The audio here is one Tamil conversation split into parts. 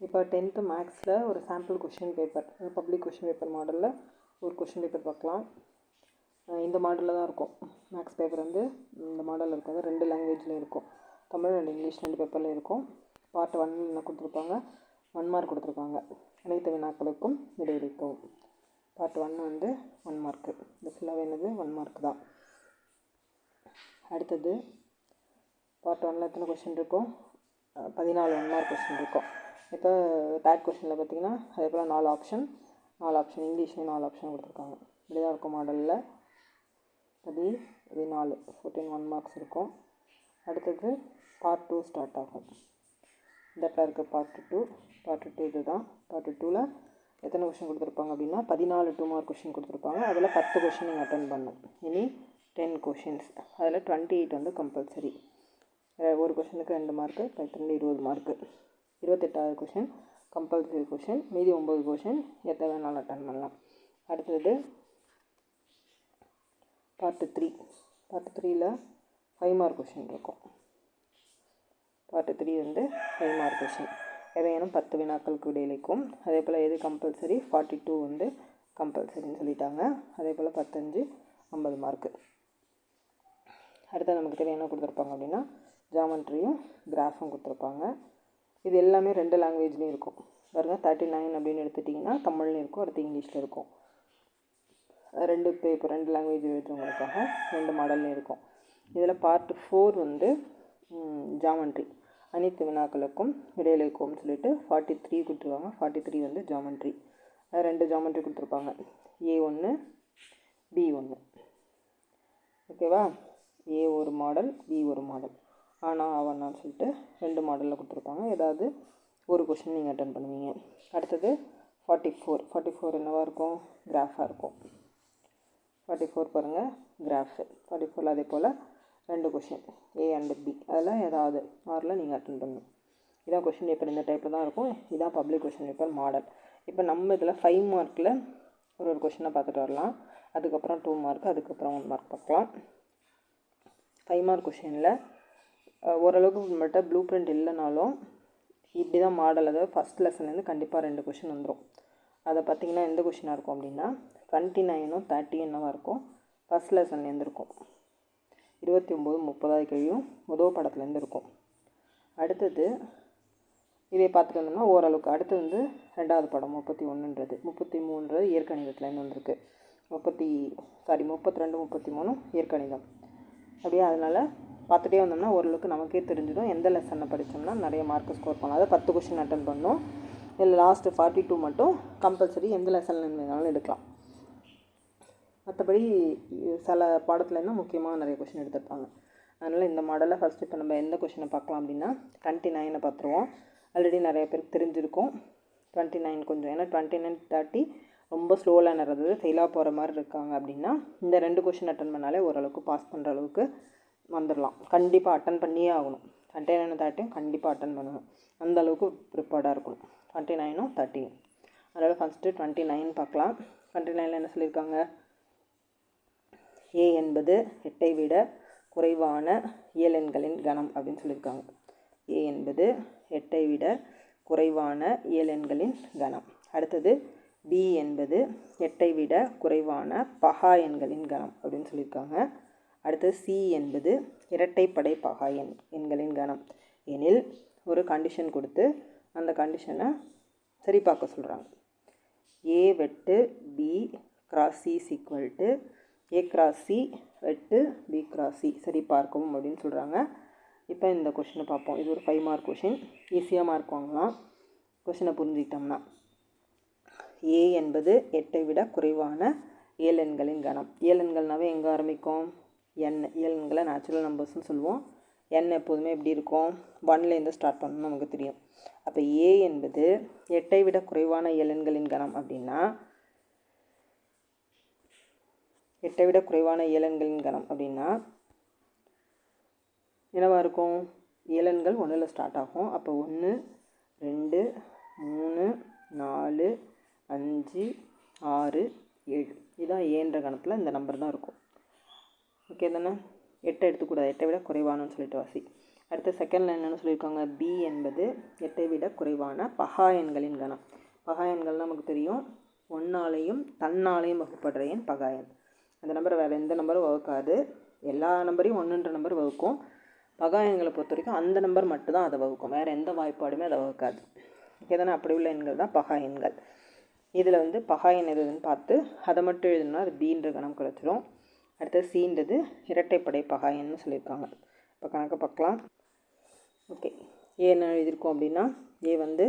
இப்போ டென்த்து மேக்ஸில் ஒரு sample question paper public question paper மாடலில் ஒரு கொஷின் பேப்பர் பார்க்கலாம். இந்த மாடலில் தான் இருக்கும். மேக்ஸ் பேப்பர் வந்து இந்த மாடலில் இருக்காது ரெண்டு லாங்குவேஜ்லேயும் இருக்கும். தமிழ் அண்ட் இங்கிலீஷ் ரெண்டு பேப்பர்லேயும் இருக்கும். பார்ட் ஒன் என்ன கொடுத்துருப்பாங்க? ஒன் மார்க் கொடுத்துருப்பாங்க அனைத்து வினாக்களுக்கும் விடையளிக்கும் பார்ட் ஒன் வந்து ஒன் மார்க்கு இந்த ஃபுல்லாக வேணுது ஒன் மார்க் தான். அடுத்தது பார்ட் ஒன்னில் எத்தனை கொஷின் இருக்கும்? பதினாலு ஒன் மார்க் கொஷின் இருக்கும். இப்போ தேர்ட் கொஷனில் பார்த்தீங்கன்னா அதே போல் நாலு ஆப்ஷன் நாலு ஆப்ஷன் இங்கிலீஷ்லேயும் நாலு ஆப்ஷன் கொடுத்துருக்காங்க. இப்படி தான் இருக்கும் மாடலில் பதி பதினாலு ஃபோர்டீன் ஒன் மார்க்ஸ் இருக்கும். அடுத்தது பார்ட் டூ ஸ்டார்ட் ஆகும். இந்த இருக்க பார்ட் டூ பார்ட் டூ இது தான் பார்ட் டூவில் எத்தனை கொஷின் கொடுத்துருப்பாங்க அப்படின்னா பதினாலு டூ மார்க் கொஷின் கொடுத்துருப்பாங்க. அதில் பத்து கொஷின் நீங்கள் அட்டன் பண்ணணும். இனி டென் கொஷின்ஸ் அதில் டுவெண்ட்டி எயிட் வந்து கம்பல்சரி ஒரு கொஷனுக்கு ரெண்டு மார்க்கு பத்து ரெண்டு இருபது மார்க்கு இருபத்தெட்டாவது கொஷின் கம்பல்சரி கொஷின் மீதி ஒம்பது கொஷின் எத்தனை வேணாலும் அட்டன் பண்ணலாம்? அடுத்தது பார்ட்டு த்ரீ பார்ட்டு த்ரீயில் ஃபைவ் மார்க் கொஷின் இருக்கும். பார்ட்டு த்ரீ வந்து ஃபைவ் மார்க் கொஷின் எவையேனும் பத்து வினாக்களுக்கு விடையளிக்கும் அதே போல் எது கம்பல்சரி ஃபார்ட்டி டூ வந்து கம்பல்சரின்னு சொல்லிட்டாங்க. அதே போல் பத்தஞ்சு ஐம்பது மார்க்கு அடுத்து நமக்கு தெரியும் என்ன கொடுத்துருப்பாங்க அப்படின்னா ஜாமெண்ட்ரியும் கிராஃபும் கொடுத்துருப்பாங்க. இது எல்லாமே ரெண்டு லாங்குவேஜ்லேயும் இருக்கும். பாருங்கள் தேர்ட்டி நைன் அப்படின்னு எடுத்துட்டிங்கன்னா தமிழ்லையும் இருக்கும் அடுத்து இங்கிலீஷில் இருக்கும். ரெண்டு பேப்பர் ரெண்டு லாங்குவேஜ் எழுதுறவங்களுக்காக ரெண்டு மாடல்லையும் இருக்கும். இதில் பார்ட் ஃபோர் வந்து ஜாமெண்ட்ரி அனைத்து வினாக்களுக்கும் விடையளிக்கும்னு சொல்லிட்டு ஃபார்ட்டி த்ரீ கொடுத்துருவாங்க ஃபார்ட்டி த்ரீ வந்து ஜாமெண்ட்ரி ரெண்டு ஜாமெண்ட்ரி கொடுத்துருப்பாங்க. ஏ ஒன்று பி ஒன்று ஓகேவா ஏ ஒரு மாடல் பி ஒரு மாடல் ஆனால் அவனான்னு சொல்லிட்டு ரெண்டு மாடலில் கொடுத்துருப்பாங்க ஏதாவது ஒரு கொஷின் நீங்கள் அட்டன் பண்ணுவீங்க. அடுத்தது ஃபார்ட்டி ஃபோர் ஃபார்ட்டி ஃபோர் என்னவாக இருக்கும் கிராஃபாக இருக்கும். ஃபார்ட்டி ஃபோர் பாருங்கள் கிராஃபு ஃபார்ட்டி ஃபோரில் அதே போல் ரெண்டு கொஷின் ஏ அண்டு பி அதில் ஏதாவது ஆறில் நீங்கள் அட்டன் பண்ணணும். இதான் கொஷின் பேப்பர் இந்த டைப்பில் தான் இருக்கும். இதான் பப்ளிக் கொஷின் பேப்பர் மாடல் இப்போ நம்ம இதில் ஃபைவ் மார்க்கில் ஒரு ஒரு கொஷினை பார்த்துட்டு வரலாம். அதுக்கப்புறம் டூ மார்க் அதுக்கப்புறம் ஒன் மார்க் பார்க்கலாம். ஃபைவ் மார்க் கொஷினில் ஓரளவுக்கு நம்மள்கிட்ட ப்ளூ பிரிண்ட் இல்லைனாலும் இப்படி தான் மாடல் அதாவது ஃபஸ்ட் லெசன்லேருந்து கண்டிப்பாக ரெண்டு கொஷின் வந்துடும் அதை பார்த்திங்கன்னா எந்த கொஷினாக இருக்கும் அப்படின்னா டுவெண்ட்டி நைனும் தேர்ட்டி என்னவாக இருக்கும்? ஃபஸ்ட் லெசன்லேருந்து இருக்கும். இருபத்தி ஒம்பது முப்பதாவது கழியும் முதல் படத்துலேருந்து இருக்கும். அடுத்தது இதை பார்த்துட்டு வந்தோம்னா ஓரளவுக்கு அடுத்து வந்து ரெண்டாவது படம் முப்பத்தி ஒன்றுன்றது முப்பத்தி மூணுன்றது இயற்கணிதத்துலேருந்து வந்திருக்கு. முப்பத்தி சாரி முப்பத்தி ரெண்டு முப்பத்தி மூணு இயற்கணிதம். அப்படியே அதனால் பார்த்துட்டே வந்தோம்னா ஓரளவுக்கு நமக்கே தெரிஞ்சிடும். எந்த லெசனை படித்தோம்னா நிறைய மார்க் ஸ்கோர் பண்ணலாம். அதை பத்து கொஷின் அட்டன் பண்ணோம். இதில் லாஸ்ட்டு ஃபார்ட்டி டூ மட்டும் கம்பல்சரி எந்த லெசனில் வேணாலும் எடுக்கலாம். மற்றபடி சில பாடத்துலேருந்து முக்கியமாக நிறைய கொஷின் எடுத்துருப்பாங்க. அதனால் இந்த மாடலில் ஃபஸ்ட்டு இப்போ நம்ம எந்த கொஷினை பார்க்கலாம் அப்படின்னா டுவெண்ட்டி நைனை பார்த்துருவோம். ஆல்ரெடி நிறைய பேருக்கு தெரிஞ்சிருக்கும். டுவெண்ட்டி நைன் கொஞ்சம். ஏன்னா டுவெண்ட்டி நைன் தேர்ட்டி ரொம்ப ஸ்லோவில் நிறைறது ஃபெயிலாக போகிற மாதிரி இருக்காங்க அப்படின்னா இந்த ரெண்டு கொஷின் அட்டன் பண்ணாலே ஓரளவுக்கு பாஸ் பண்ணுற அளவுக்கு வந்துடலாம் கண்டிப்பாக அட்டன் பண்ணியே ஆகணும். டுவெண்ட்டி நைன் தேர்ட்டியும் கண்டிப்பாக அட்டன் பண்ணணும். அந்த அளவுக்கு ப்ரிப்பேர்டாக இருக்கணும். டுவெண்ட்டி நைனும் தேர்ட்டியும் அதனால் ஃபஸ்ட்டு டுவெண்ட்டி நைன் பார்க்கலாம். டுவெண்ட்டி நைனில் என்ன சொல்லியிருக்காங்க? ஏ என்பது எட்டை விட குறைவான இயலெண்களின் கணம் அப்படின்னு சொல்லியிருக்காங்க. ஏ என்பது எட்டை விட குறைவான இயலெண்களின் கணம். அடுத்தது பி என்பது எட்டை விட குறைவான பகா எண்களின் கணம் அப்படின்னு சொல்லியிருக்காங்க. அடுத்தது சி என்பது இரட்டைப்படை பகா எண் எண்களின் கணம். எனில் ஒரு கண்டிஷன் கொடுத்து அந்த கண்டிஷனை சரி பார்க்க சொல்கிறாங்க ஏ வெட்டு B cross C is equal to A cross C வெட்டு பி கிராஸ் சி சரி பார்க்கவும் அப்படின்னு சொல்கிறாங்க இப்போ இந்த கொஷினை பார்ப்போம். இது ஒரு ஃபைவ் மார்க் கொஷின் ஈஸியாக மார்க் வாங்கலாம். கொஷினை புரிஞ்சுக்கிட்டோம்னா. ஏ என்பது எட்டை விட குறைவான ஏழெண்களின் கணம். ஏழெண்கள்னாவே எங்கே ஆரம்பிக்கும்? எண் ஏழெண்களை நேச்சுரல் நம்பர்ஸ்னு சொல்லுவோம். எண் எப்போதுமே எப்படி இருக்கும்? ஒன்லேருந்து ஸ்டார்ட் பண்ணணும் நமக்கு தெரியும். அப்போ ஏ என்பது எட்டை விட குறைவான ஏழெண்களின் கணம் அப்படின்னா எட்டை விட குறைவான ஏழெண்களின் கணம் அப்படின்னா என்னவாக இருக்கும்? ஏழன்கள் ஒன்றில் ஸ்டார்ட் ஆகும். அப்போ ஒன்று ரெண்டு மூணு நாலு அஞ்சு ஆறு ஏழு. இதுதான் ஏன்ற கணத்தில் இந்த நம்பர் தான் இருக்கும். ஓகே தானே? எட்டை எடுத்துக்கூடாது. எட்டை விட குறைவானு சொல்லிட்டு வாசி. அடுத்த செகண்டில் என்னென்னு சொல்லியிருக்காங்க. பி என்பது எட்டை விட குறைவான பகா எண்களின் கணம். பகா எண்கள் நமக்கு தெரியும். ஒன்னாலையும் தன்னாலையும் வகுப்படுற எண் பகா எண். அந்த நம்பர் வேறு எந்த நம்பரும் வகுக்காது. எல்லா நம்பரையும் ஒன்றுன்ற நம்பர் வகுக்கும். பகா எண்களை பொறுத்த வரைக்கும் அந்த நம்பர் மட்டும்தான் அதை வகுக்கும். வேறு எந்த வாய்ப்பாடுமே அதை வகுக்காது. ஓகே தானே? அப்படி உள்ள எண்கள் தான் பகா எண்கள். இதில் வந்து பகா எண் எதுன்னு பார்த்து அதை மட்டும் எழுதணும்னா அது பீன்ற கணம் கிடச்சிரும். அடுத்தது சீன்றது இரட்டைப்படை பகாயன்னு சொல்லியிருக்காங்க. இப்போ கணக்கு பார்க்கலாம். ஓகே. ஏ என்ன எழுதியிருக்கோம் அப்படின்னா ஏ வந்து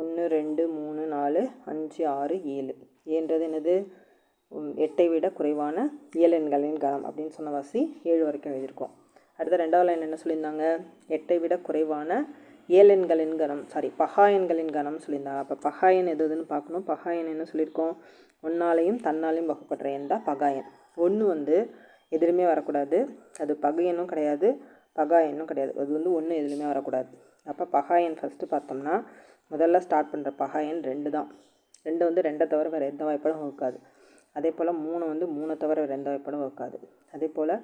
ஒன்று ரெண்டு மூணு நாலு அஞ்சு ஆறு ஏழு. ஏன்றது என்னது? எட்டை விட குறைவான ஏழு எண்களின் கணம் அப்படின்னு சொன்ன வாசி ஏழு வரைக்கும் எழுதியிருக்கோம். அடுத்த ரெண்டாவது லைன் என்ன சொல்லியிருந்தாங்க? எட்டை விட குறைவான ஏழெண்களின் கணம் சாரி பகாயன்களின் கணம் சொல்லியிருந்தாங்க. அப்போ பகாயன் எது எதுன்னு பார்க்கணும். பகாயன் என்ன சொல்லியிருக்கோம்? ஒன்னாலையும் தன்னாலையும் வகுப்படுற எண் தான் பகாயன். ஒன்று வந்து எதிலுமே வரக்கூடாது. அது பகையனும் கிடையாது பகாயனும் கிடையாது. அது வந்து ஒன்று எதுலையுமே வரக்கூடாது. அப்போ பகாயன் ஃபஸ்ட்டு பார்த்தோம்னா முதல்ல ஸ்டார்ட் பண்ணுற பகாயன் ரெண்டு தான். ரெண்டு வந்து ரெண்டை தவிர வேறு எந்த வாய்ப்பாடும் வகுக்காது. அதே போல் மூணு வந்து மூணை தவிர வேறு எந்த வாய்ப்பாடும் வகுக்காது. அதே போல்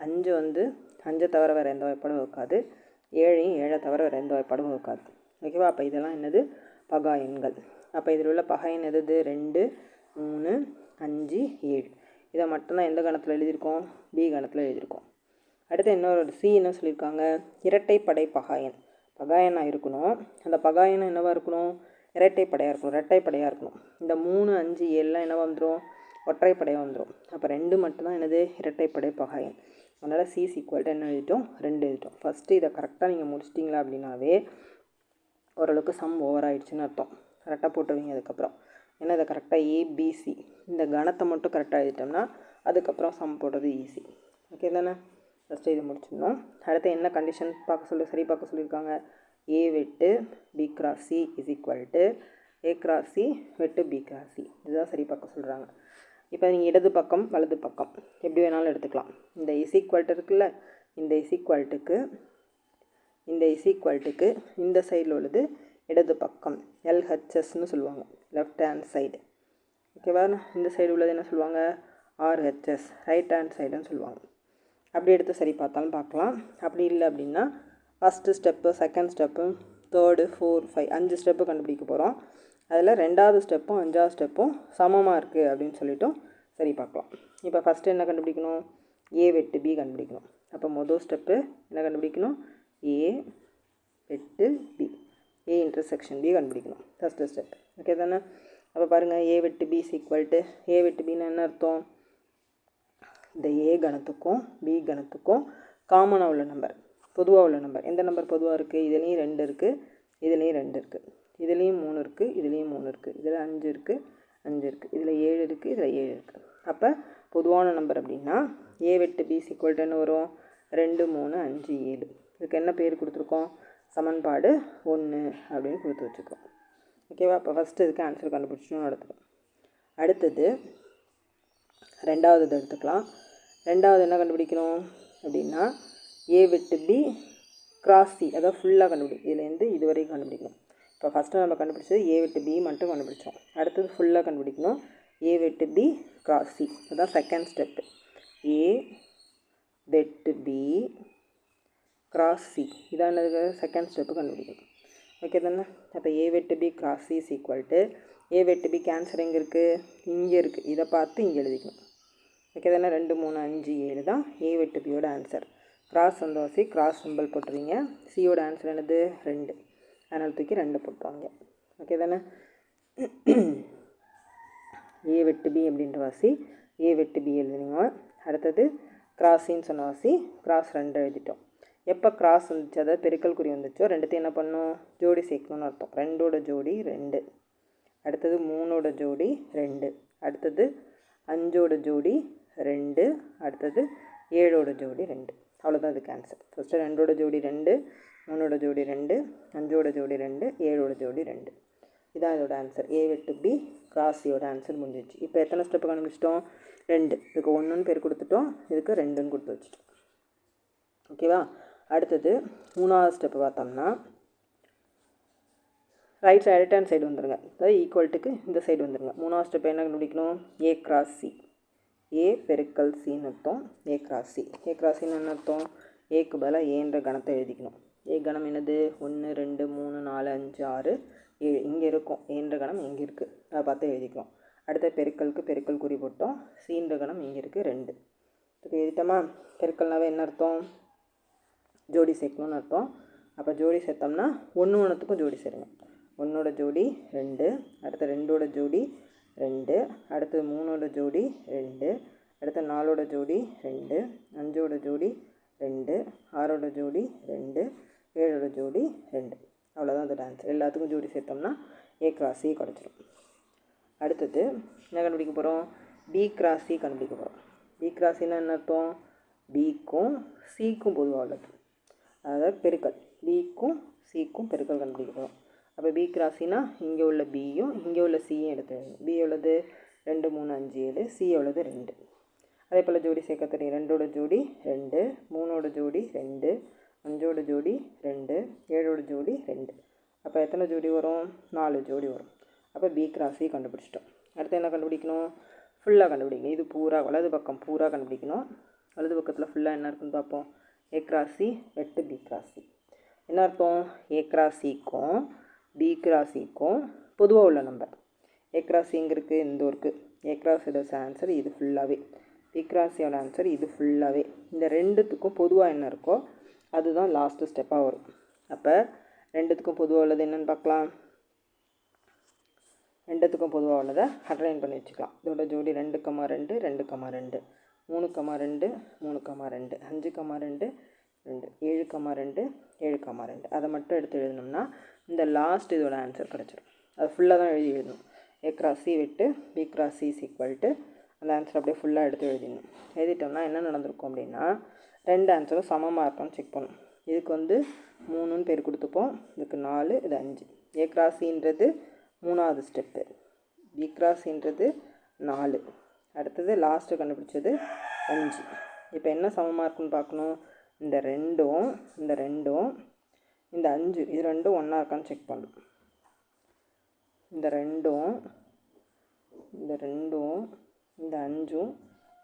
அஞ்சு வந்து அஞ்சை தவிர வேறு எந்த வாய்ப்பாடும் வகுக்காது. ஏழையும் ஏழை தவிர வேறு எந்த படமும் இருக்காது. ஓகேவா? அப்போ இதெல்லாம் என்னது? பகா எண்கள் அப்போ இதில் உள்ள பகையன் எது ரெண்டு மூணு அஞ்சு ஏழு. இதை மட்டும்தான் எந்த கணத்தில் எழுதியிருக்கோம்? பி கணத்தில் எழுதியிருக்கோம். அடுத்து இன்னொரு சி என்ன சொல்லியிருக்காங்க? இரட்டைப்படை பகாயன் பகாயனாக இருக்கணும். அந்த பகாயனம் என்னவாக இருக்கணும்? இரட்டைப்படையாக இருக்கணும். இரட்டைப்படையாக இருக்கணும். இந்த மூணு அஞ்சு ஏழுலாம் என்னவாக வந்துடும் ஒற்றைப்படையாக வந்துடும் அப்போ ரெண்டு மட்டும்தான் என்னது? இரட்டைப்படை பகாயன் அதனால் சி ஈக்குவல்ட்டு என்ன எழுதிட்டோம்? ரெண்டு எழுதிட்டோம். ஃபஸ்ட்டு இதை கரெக்டாக நீங்கள் முடிச்சிட்டிங்களா அப்படின்னாவே ஓரளவுக்கு சம் ஓவர் ஆயிடுச்சுன்னு அர்த்தம். கரெக்டாக போட்டுருவீங்க அதுக்கப்புறம். ஏன்னா இதை கரெக்டாக ஏபிசி இந்த கணத்தை மட்டும் கரெக்டாக எழுதிட்டோம்னா அதுக்கப்புறம் சம் போடுறது ஈஸி ஓகே தானே? ஃபஸ்ட்டு இதை முடிச்சிடணும். அடுத்து என்ன கண்டிஷன் பார்க்க சொல்லி சரி பார்க்க சொல்லியிருக்காங்க? ஏ வெட்டு B cross C is equal to A cross C வெட்டு பி கிராஸ் சி இதுதான் சரி பார்க்க சொல்கிறாங்க இப்போ நீங்கள் இடது பக்கம் வலது பக்கம். எப்படி வேணாலும் எடுத்துக்கலாம். இந்த இஸ் இருக்குல்ல? இந்த இஸ் இந்த இஸ் இந்த சைடில் உள்ளது இடது பக்கம். எல்ஹெச்எஸ்னு சொல்லுவாங்க. லெஃப்ட் ஹேண்ட் சைடு ஓகேவா இந்த சைடு உள்ளது என்ன சொல்லுவாங்க? ஆர்ஹெச்எஸ் ரைட் ஹேண்ட் சைடுன்னு சொல்லுவாங்க. அப்படி எடுத்து சரி பார்த்தாலும் பார்க்கலாம். அப்படி இல்லை அப்படின்னா first step second step third four five அஞ்சு ஸ்டெப்பு கண்டுபிடிக்க போகிறோம் அதில் ரெண்டாவது ஸ்டெப்பும் அஞ்சாவது ஸ்டெப்பும் சமமாக இருக்குது அப்படின்னு சொல்லிட்டும் சரி பார்க்கலாம். இப்போ ஃபஸ்ட்டு என்ன கண்டுபிடிக்கணும்? ஏ வெட்டு பி கண்டுபிடிக்கணும். அப்போ மொதல் ஸ்டெப்பு என்ன கண்டுபிடிக்கணும்? ஏ வெட்டு பி ஏ இன்டர்செக்ஷன் பி கண்டுபிடிக்கணும். ஃபஸ்ட்டு ஸ்டெப் ஓகே தானே? அப்போ பாருங்கள் ஏ வெட்டு பி சீக்வல்ட்டு ஏ வெட்டு பின்னு என்ன அர்த்தம்? இந்த ஏ கணத்துக்கும் பி கணத்துக்கும் காமனாக உள்ள நம்பர் பொதுவாக உள்ள நம்பர் எந்த நம்பர் பொதுவாக இருக்குது இதுலேயும் ரெண்டு இருக்குது இதுலேயும் ரெண்டு இருக்குது இதுலேயும் மூணு இருக்குது இதுலேயும் மூணு இருக்குது இதில் அஞ்சு இருக்குது அஞ்சு இருக்குது இதில் ஏழு இருக்குது இதில் ஏழு இருக்குது அப்போ பொதுவான நம்பர் அப்படின்னா ஏ வெட்டு பி சிக்வல்ட்டு வரும்? ரெண்டு மூணு அஞ்சு ஏழு. இதுக்கு என்ன பேர் கொடுத்துருக்கோம்? சமன்பாடு ஒன்று அப்படின்னு கொடுத்து வச்சுருக்கோம். ஓகேவா அப்போ ஃபஸ்ட்டு இதுக்கு ஆன்சர் கண்டுபிடிச்சோம்னு நடத்துகிறோம் அடுத்தது ரெண்டாவது எடுத்துக்கலாம். ரெண்டாவது என்ன கண்டுபிடிக்கணும் அப்படின்னா ஏ விட்டு பி கிராஸ் சி அதாவது ஃபுல்லாக கண்டுபிடி இதுலேருந்து இதுவரைக்கும் கண்டுபிடிக்கணும். இப்போ ஃபஸ்ட்டு நம்ம கண்டுபிடிச்சது ஏ வெட்டு பி மட்டும் கண்டுபிடிச்சோம். அடுத்தது ஃபுல்லாக கண்டுபிடிக்கணும். ஏ வெட்டு பி கிராஸ் சி அதுதான் செகண்ட் ஸ்டெப்பு ஏ வெட்டு பி கிராஸ் சி இதான் செகண்ட் ஸ்டெப்பு கண்டுபிடிக்கணும் ஓகே தானே? அப்போ ஏ வெட்டு B cross C is equal to A வெட்டு பி கேன்சர் எங்கே இருக்குது இங்கே இருக்குது இதை பார்த்து இங்கே எழுதிக்கணும். ஓகே தானே? ரெண்டு மூணு அஞ்சு ஏழு தான் ஏ வெட்டு பியோட ஆன்சர் கிராஸ் சந்தோஷி கிராஸ் சிம்பிள் போட்டுருவீங்க சியோட ஆன்சர் என்னது? ரெண்டு. அதனால் தூக்கி ரெண்டு போட்டுவாங்க ஓகே தானே? ஏ வெட்டு பி அப்படின்ற வாசி ஏ வெட்டு பி எழுதினீங்க. அடுத்தது கிராஸின்னு சொன்ன வாசி கிராஸ் ரெண்டு எழுதிட்டோம். எப்போ கிராஸ் வந்துச்சு? அதாவது பெருக்கல் குறி வந்துச்சோ? ரெண்டுத்தையும் என்ன பண்ணும்? ஜோடி சேர்க்கணும்னு அர்த்தம். ரெண்டோட ஜோடி ரெண்டு. அடுத்தது மூணோட ஜோடி ரெண்டு. அடுத்தது அஞ்சோட ஜோடி ரெண்டு. அடுத்தது ஏழோட ஜோடி ரெண்டு. அவ்வளோதான் இதுக்கு ஆன்சர் ஃபஸ்ட்டு ரெண்டோட ஜோடி ரெண்டு மூணோட ஜோடி ரெண்டு அஞ்சோட ஜோடி ரெண்டு ஏழோட ஜோடி ரெண்டு. இதான் இதோட ஆன்சர் ஏ வெட்டு பி கிராஸியோட ஆன்சர் முடிஞ்சிச்சு இப்போ எத்தனை ஸ்டெப்பு கண்டுபிடிச்சிட்டோம் ரெண்டு. இதுக்கு ஒன்றுன்னு பேர் கொடுத்துட்டோம். இதுக்கு ரெண்டுன்னு கொடுத்து வச்சுட்டோம். ஓகேவா அடுத்தது மூணாவது ஸ்டெப்பு பார்த்தோம்னா right side right hand side வந்துடுங்க அதாவது ஈக்குவல்ட்டுக்கு இந்த சைடு வந்துடுங்க மூணாவது ஸ்டெப் என்ன கண்டுபிடிக்கணும்? ஏ கிராஸ் சி ஏ பெருக்கல் சின்னு அர்த்தம். A cross C A cross சின்னு என்ன அர்த்தம்? ஏக்கு பதிலாக ஏன்ற கணத்தை எழுதிக்கணும். ஏ கணம் என்னது? ஒன்று ரெண்டு மூணு நாலு அஞ்சு ஆறு ஏழு. இங்கே இருக்கும். ஏன்ற கணம் இங்கே இருக்குது அதை பார்த்து எழுதிக்கிறோம் அடுத்த பெருக்கலுக்கு பெருக்கல் குறி போட்டோம். சீன்ற கணம் இங்கே இருக்குது ரெண்டு. இப்போ எழுதிட்டோமா? பெருக்கல்னாவே என்ன அர்த்தம்? ஜோடி சேர்க்கணும்னு அர்த்தம். அப்போ ஜோடி சேர்த்தோம்னா ஒன்று ஒன்றுத்துக்கும் ஜோடி சேருங்க. ஒன்றோட ஜோடி ரெண்டு. அடுத்த ரெண்டோட ஜோடி ரெண்டு. அடுத்தது மூணோட ஜோடி ரெண்டு. அடுத்த நாலோட ஜோடி ரெண்டு. அஞ்சோட ஜோடி ரெண்டு. ஆறோட ஜோடி ரெண்டு. ஏழோட ஜோடி ரெண்டு. அவ்வளோதான் அந்த டான்ஸ் எல்லாத்துக்கும் ஜோடி சேர்த்தோம்னா ஏ கிராஸ் சி கிடச்சிரும். அடுத்தது என்ன கண்டுபிடிக்க போகிறோம் பி கிராஸ் சி கண்டுபிடிக்க போகிறோம் பி கிராஸின்னா என்ன அர்த்தம்? பிக்கும் சிக்கும் பொதுவாக உள்ளது. அதாவது பெருக்கல். பிக்கும் சிக்கும் பெருக்கல் கண்டுபிடிக்க போகிறோம் அப்போ பி கிராஸினா இங்கே உள்ள பியும் இங்கே உள்ள சியும் எடுத்து பி எவ்வளோது ரெண்டு மூணு அஞ்சு ஏழு. சி எவ்வளோது ரெண்டு. அதே போல் ஜோடி சேர்க்க தெரியும் ரெண்டோட ஜோடி ரெண்டு மூணோட ஜோடி ரெண்டு அஞ்சோட ஜோடி ரெண்டு ஏழோட ஜோடி ரெண்டு. அப்போ எத்தனை ஜோடி வரும்? நாலு ஜோடி வரும். அப்போ பி கிராஸையும் கண்டுபிடிச்சிட்டோம். அடுத்து என்ன கண்டுபிடிக்கணும்? ஃபுல்லாக கண்டுபிடிக்கணும். இது பூரா வலது பக்கம் பூரா கண்டுபிடிக்கணும். வலது பக்கத்தில் ஃபுல்லாக என்ன இருக்குன்னு பார்ப்போம். ஏ கிராசி e, எட்டு பி கிராசி e. என்ன அர்த்தம்? ஏ கிராசிக்கும் e பி கிராசிக்கும் பொதுவாக உள்ள நம்பர் ஏ கிராசி இருக்குது இந்த ஊருக்கு ஏ கிராஸோட ஆன்சர் இது ஃபுல்லாகவே பி கிராசியோட ஆன்சர் இது ஃபுல்லாகவே இந்த ரெண்டுத்துக்கும் பொதுவாக என்ன இருக்கோ அதுதான் லாஸ்ட்டு ஸ்டெப்பாக வரும். அப்போ ரெண்டுத்துக்கும் பொதுவாக உள்ளது என்னென்னு பார்க்கலாம். ரெண்டுத்துக்கும் பொதுவாக உள்ளதை அட்ரைன் பண்ணி வச்சுக்கலாம். இதோட ஜோடி ரெண்டு கம்மா ரெண்டு ரெண்டு கம்மா ரெண்டு. மூணு கம்மா ரெண்டு மூணு கம்மா ரெண்டு. அஞ்சு கம்மா ரெண்டு ரெண்டு. ஏழு கம்மா ரெண்டு ஏழு கம்மா ரெண்டு. அதை மட்டும் எடுத்து எழுதணும்னா இந்த லாஸ்ட் இதோட ஆன்சர் கிடச்சிரும். அது ஃபுல்லாக தான் எழுதி எழுதணும். ஏ கிராஸ் சி விட்டு B cross C equal to அந்த ஆன்சர் அப்படியே ஃபுல்லாக எடுத்து எழுதிடணும். எழுதிட்டோம்னா என்ன நடந்திருக்கும் அப்படின்னா ரெண்டு ஆன்சரும் சமமாக இருக்கான்னு செக் பண்ணணும். இதுக்கு வந்து மூணுன்னு பேர் கொடுத்துப்போம். இதுக்கு நாலு இது அஞ்சு. ஏ கிராசின்றது e மூணாவது ஸ்டெப்பு பி கிராசின்றது நாலு. அடுத்தது லாஸ்ட்டு கண்டுபிடிச்சது அஞ்சு. இப்போ என்ன சமமாக இருக்குன்னு பார்க்கணும். இந்த ரெண்டும் இந்த ரெண்டும் இந்த அஞ்சு இது ரெண்டும் ஒன்றா இருக்கான்னு செக் பண்ணணும். இந்த ரெண்டும் இந்த ரெண்டும் இந்த அஞ்சும்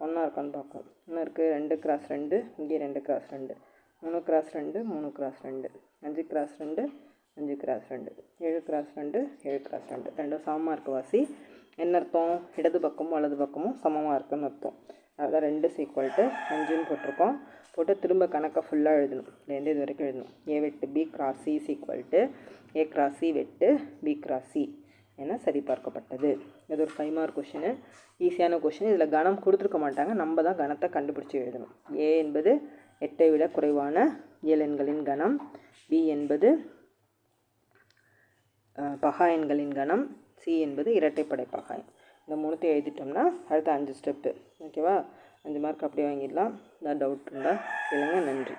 ஒன்றா இருக்கான்னு பார்க்கும் ஒன்று இருக்குது ரெண்டு கிராஸ் ரெண்டு இங்கே ரெண்டு கிராஸ் ரெண்டு. மூணு கிராஸ் ரெண்டு மூணு கிராஸ் ரெண்டு. அஞ்சு கிராஸ் ரெண்டு அஞ்சு கிராஸ் ரெண்டு. ஏழு கிராஸ் ரெண்டு ஏழு கிராஸ் ரெண்டு. ரெண்டும் சமமாக இருக்க வாசி. என்ன அர்த்தம்? இடது பக்கமும் வலது பக்கமும் சமமாக இருக்குன்னு அர்த்தம். அதான் ரெண்டு சீக்வல்ட்டு அஞ்சுன்னு போட்டிருக்கோம். போட்டு திரும்ப கணக்கை ஃபுல்லாக எழுதணும். இதுலேருந்து இது வரைக்கும் எழுதணும். ஏ வெட்டு B cross C is equal to A cross C வெட்டு பி கிராஸ் சி என சரிபார்க்கப்பட்டது. இது ஒரு ஃபைவ் மார்க் கொஷினு ஈஸியான கொஷின் இதில் கணம் கொடுத்துருக்க மாட்டாங்க. நம்ம தான் கணத்தை கண்டுபிடிச்சி எழுதணும். ஏ என்பது எட்டை விட குறைவான இயல் எண்களின் கணம். பி என்பது பகா எண்களின் கணம். சி என்பது இரட்டைப்படை பகாயம் இந்த மூணுத்தையும் எழுதிட்டோம்னா அடுத்த அஞ்சு ஸ்டெப்பு ஓகேவா அஞ்சு மார்க் அப்படியே வாங்கிடலாம். ஏதாவது டவுட் இருந்தால் சொல்லுங்கள் நன்றி.